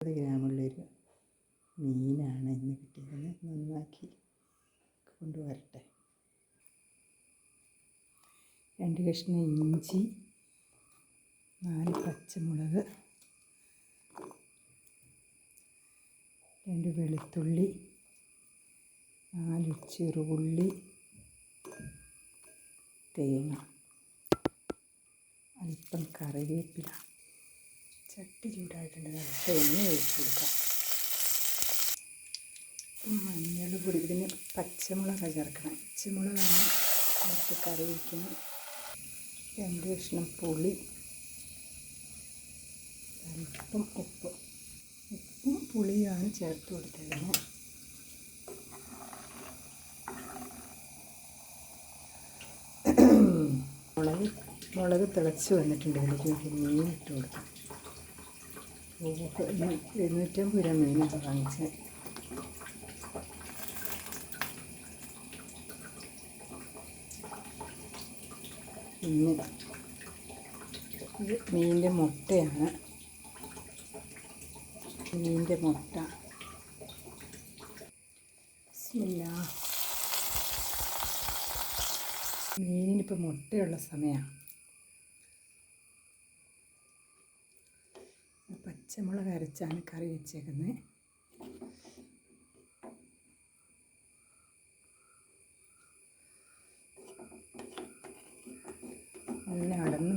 ഇരുപത് ഗ്രാമുള്ളൊരു മീനാണ് ഇന്ന് കിട്ടിയത്. നന്നാക്കി കൊണ്ടുവരട്ടെ. രണ്ട് കഷ്ണം ഇഞ്ചി നാല് പച്ചമുളക് രണ്ട് വെളുത്തുള്ളി നാല് ചെറുള്ളി തേങ്ങ അല്പം കറിവേപ്പില. ചട്ടി ചൂടായിട്ടുണ്ട്. അല്പം എണ്ണ ഒഴിച്ച് കൊടുക്കാം. ഇപ്പം മഞ്ഞൾ പൊടി ഇതിന് പച്ചമുളക് ചേർക്കണം. പച്ചമുളകാണ് ചേർത്ത് കറി വയ്ക്കുന്നത് രണ്ട് കഷ്ണം പുളി. അല്പം ഉപ്പ്. ഉപ്പും പുളിയാണ് ചേർത്ത് കൊടുത്തിരുന്നത് മുളക് മുളക് തിളച്ച് വന്നിട്ടുണ്ട്. ഇതിലേക്ക് നമുക്ക് മീൻ ഇട്ട് കൊടുക്കാം. എഴുന്നൂറ്റമ്പത് രൂപ മീനാണ് വാങ്ങിച്ചത് പിന്നെ ഇത് മീനിന്റെ മുട്ടയാണ്. മീനിന്റെ മുട്ട. മീനിനിപ്പോൾ മുട്ടയുള്ള സമയമാണ് പച്ചമുളക് അരച്ചാണ് കറി വെച്ചേക്കുന്നത് നല്ല അടന്ന്